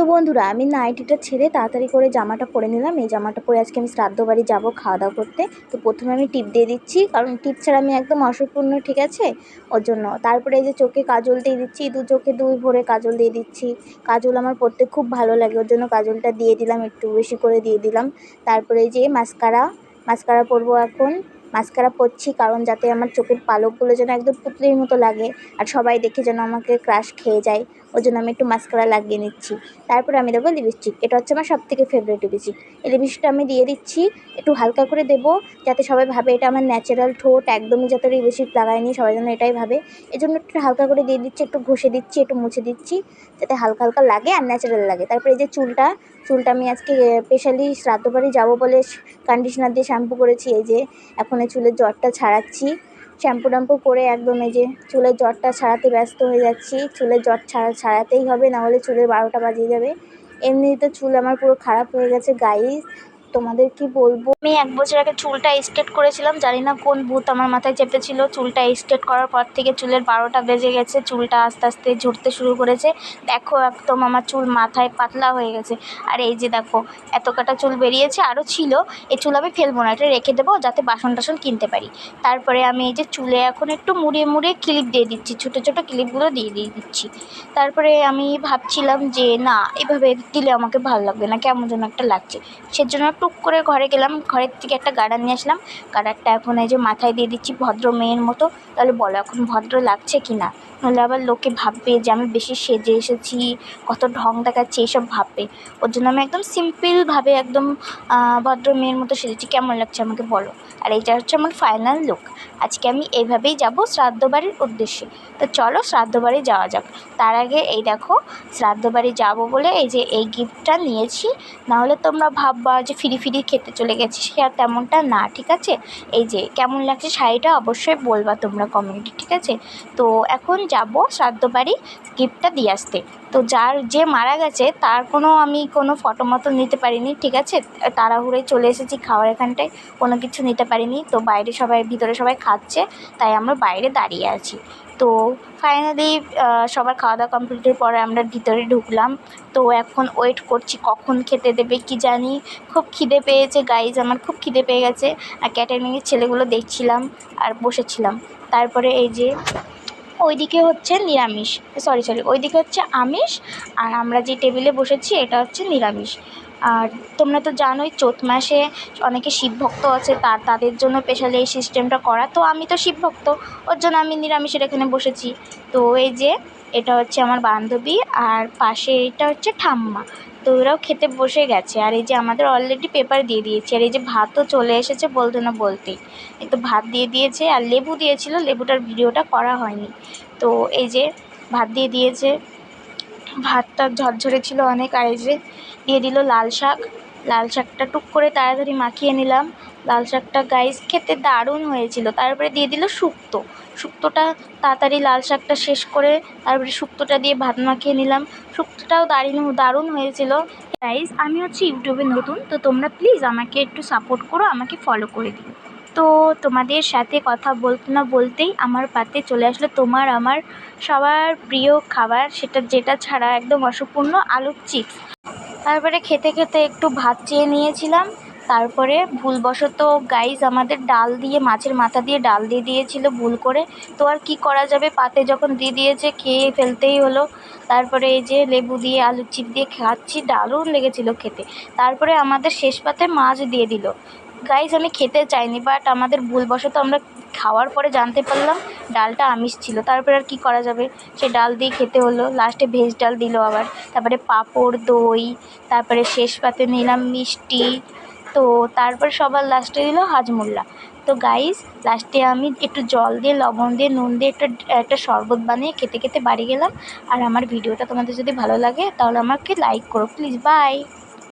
তো বন্ধুরা, আমি নাইটিটা ছেড়ে তাড়াতাড়ি করে জামাটা পরে নিলাম। এই জামাটা পরে আজকে আমি শ্রাদ্ধ বাড়ি যাব খাওয়া দাওয়া করতে। তো প্রথমে আমি টিপ দিয়ে দিচ্ছি, কারণ টিপ ছাড়া আমি একদম অসম্পূর্ণ, ঠিক আছে? ওর জন্য। তারপরে এই যে চোখে কাজল দিয়ে দিচ্ছি, দু চোখে দুই ভরে কাজল দিয়ে দিচ্ছি। কাজল আমার পরতে খুব ভালো লাগে, ওর জন্য কাজলটা দিয়ে দিলাম, একটু বেশি করে দিয়ে দিলাম। তারপরে যে মাস্কারা মাস্কারা পরবো এখন। মাস্কারা পরছি কারণ যাতে আমার চোখের পালকগুলো যেন একদম পুতলির মতো লাগে, আর সবাই দেখে যেন আমাকে ক্রাশ খেয়ে যায়। ওই জন্য আমি একটু মাস্কারা লাগিয়ে নিচ্ছি। তারপরে আমি দেবো লিপস্টিক এটা হচ্ছে আমার সব থেকে ফেভারিট লিপস্টিক এই লিপস্টিকটা আমি দিয়ে দিচ্ছি, একটু হালকা করে দেবো, যাতে সবাই ভাবে এটা আমার ন্যাচারাল ঠোঁট, একদমই যাতে লিপস্টিক লাগায়নি, সবাই যেন এটাই ভাবে। এই জন্য একটু হালকা করে দিয়ে দিচ্ছি, একটু ঘষে দিচ্ছি, একটু মুছে দিচ্ছি, যাতে হালকা হালকা লাগে আর ন্যাচারাল লাগে। তারপরে এই যে চুলটা চুলটা আমি আজকে স্পেশালি শ্রাদ্ধ বাড়ি যাব বলে কন্ডিশনার দিয়ে শ্যাম্পু করেছি, এই যে, এখন এই চুলের জ্বরটা ছাড়াচ্ছি। শ্যাম্পু ট্যাম্পু করে একদম এই যে চুলের জটটা ছাড়াতে ব্যস্ত হয়ে যাচ্ছি। চুলের জট ছাড়া ছাড়াতেই হবে নাহলে চুলের বারোটা বাজিয়ে যাবে। এমনিতে চুল আমার পুরো খারাপ হয়ে গেছে গাইস তোমাদের কি বলব? আমি এক বছর আগে চুলটা স্ট্রেট করেছিলাম, জানি না কোন ভূত আমার মাথায় চেপেছিল। চুলটা স্ট্রেট করার পর থেকে চুলের বারোটা বেজে গেছে, চুলটা আস্তে আস্তে ঝরতে শুরু করেছে। দেখো একদম আমার চুল মাথায় পাতলা হয়ে গেছে। আর এই যে দেখো, এত কাটা চুল বেরিয়েছে আরও ছিল। এই চুল আমি ফেলব না, এটা রেখে দেবো যাতে বাসন টাসন কিনতে পারি। তারপরে আমি এই যে চুলে এখন একটু মুড়িয়ে মুড়িয়ে ক্লিপ দিয়ে দিচ্ছি, ছোটো ছোটো ক্লিপগুলো দিয়ে দিয়ে দিচ্ছি। তারপরে আমি ভাবছিলাম যে, না, এভাবে দিলে আমাকে ভালো লাগবে না, কেমন যেন একটা লাগছে। সেজন্য টুক করে ঘরে গেলাম, ঘরের থেকে একটা গার্ডার নিয়ে আসলাম। গার্ডারটা এখন এই যে মাথায় দিয়ে দিচ্ছি, ভদ্র মেয়ের মতো। তাহলে বলো, এখন ভদ্র লাগছে কি না নাহলে আবার লোকে ভাববে যে আমি বেশি সেজে এসেছি, কত ঢং দেখাচ্ছি, এইসব ভাববে। ওর জন্য আমি একদম সিম্পলভাবে একদম ভদ্র মেয়ের মতো সেজেছি। কেমন লাগছে আমাকে বলো? আর এইটা হচ্ছে আমার ফাইনাল লুক আজকে আমি এইভাবেই যাব শ্রাদ্ধ বাড়ির উদ্দেশ্যে। তো চলো শ্রাদ্ধ বাড়ি যাওয়া যাক। তার আগে এই দেখো, শ্রাদ্ধ বাড়ি যাব বলে এই যে এই গিফটটা নিয়েছি। নাহলে তোমরা ভাববা যে ফিরি ফিরি খেতে চলে গেছি, সে আর তেমনটা না, ঠিক আছে? এই যে, কেমন লাগছে শাড়িটা অবশ্যই বলবা তোমরা কমেন্টে ঠিক আছে? তো এখন যাব শ্রাদ্ধ বাড়ি গিফটটা দিয়ে আসতে। তো যার যে মারা গেছে, তার কোনো আমি কোনো ফটো মতো নিতে পারিনি, ঠিক আছে? তাড়াহুড়ে চলে এসেছি খাওয়ার এখানটায়, কোনো কিছু নিতে পারিনি। তো বাইরে সবাই, ভিতরে সবাই খাচ্ছে, তাই আমরা বাইরে দাঁড়িয়ে আছি। তো ফাইনালি সবার খাওয়া দাওয়া কমপ্লিটের পরে আমরা ভিতরে ঢুকলাম। তো এখন ওয়েট করছি কখন খেতে দেবে কি জানি। খুব খিদে পেয়েছে গাইজ আমার খুব খিদে পেয়ে গেছে। আর ক্যাটারিংয়ের ছেলেগুলো দেখছিলাম আর বসেছিলাম। তারপরে এই যে, ওইদিকে হচ্ছে নিরামিষ। সরি সরি ওইদিকে হচ্ছে আমিষ। আর আমরা যে টেবিলে বসেছি, এটা হচ্ছে নিরামিষ। আর তোমরা তো জানোই চৈত মাসে অনেকে শিব ভক্ত আছে, তার, তাদের জন্য স্পেশালি এই সিস্টেমটা করা। তো আমি তো শিব ভক্ত ওর জন্য আমি নিরামিষের এখানে বসেছি। তো এই যে, এটা হচ্ছে আমার বান্ধবী আর পাশে এটা হচ্ছে ঠাম্মা। তো ওরাও খেতে বসে গেছে। আর এই যে আমাদের অলরেডি পেপার দিয়ে দিয়েছে। আর এই যে ভাতও চলে এসেছে বলতে না বলতেই। এই তো ভাত দিয়ে দিয়েছে আর লেবু দিয়েছিল, লেবুটার ভিডিওটা করা হয়নি। তো এই যে ভাত দিয়ে দিয়েছে। ভাতটা ঝরঝরে ছিল অনেক, আর দিয়ে দিল লাল শাক। লাল শাকটা টুক করে তাড়াতাড়ি মাখিয়ে নিলাম। লাল শাকটা গাইস খেতে দারুণ হয়েছিল। তারপরে দিয়ে দিল শুক্তো। শুক্তোটা তাড়াতাড়ি লাল শাকটা শেষ করে তারপরে শুক্তোটা দিয়ে ভাত মাখিয়ে নিলাম। শুক্তোটাও দারুণ দারুণ হয়েছিল। গাইস আমি হচ্ছে ইউটিউবে নতুন, তো তোমরা প্লিজ আমাকে একটু সাপোর্ট করো, আমাকে ফলো করে দিও। তো তোমাদের সাথে কথা বলতে না বলতেই আমার পাতে চলে আসলো তোমার আমার সবার প্রিয় খাবার, সেটা যেটা ছাড়া একদম অসম্পূর্ণ আলুর চিপস। তারপরে খেতে খেতে একটু ভাত চেয়ে নিয়েছিলাম। তারপরে ভুলবশত গাইজ আমাদের ডাল দিয়ে, মাছের মাথা দিয়ে ডাল দিয়ে দিয়েছিল ভুল করে। তো আর কী করা যাবে? পাতে যখন দিয়ে দিয়েছে, খেয়ে ফেলতেই হলো। তারপরে এই যে লেবু দিয়ে, আলুর চিপ দিয়ে খাচ্ছি, দারুণ লেগেছিলো খেতে। তারপরে আমাদের শেষ পাতে মাছ দিয়ে দিল। গাইজ আমি খেতে চাইনি বাট আমাদের ভুলবশত আমরা খাওয়ার পরে জানতে পারলাম ডালটা আমিষ ছিল। তারপরে আর কী করা যাবে? সে ডাল দিয়ে খেতে হলো লাস্টে ভেজ ডাল দিল আবার। তারপরে পাঁপড়, দই, তারপরে শেষ পাতে নিলাম মিষ্টি। তো তারপর সবার লাস্টে দিল হাজমোল্লা। তো গাইস লাস্টে আমি একটু জল দিয়ে, লবণ দিয়ে, নুন দিয়ে একটা একটা শরবত বানিয়ে খেতে খেতে বাড়ি গেলাম। আর আমার ভিডিওটা তোমাদের যদি ভালো লাগে, তাহলে আমাকে লাইক করো প্লিজ বাই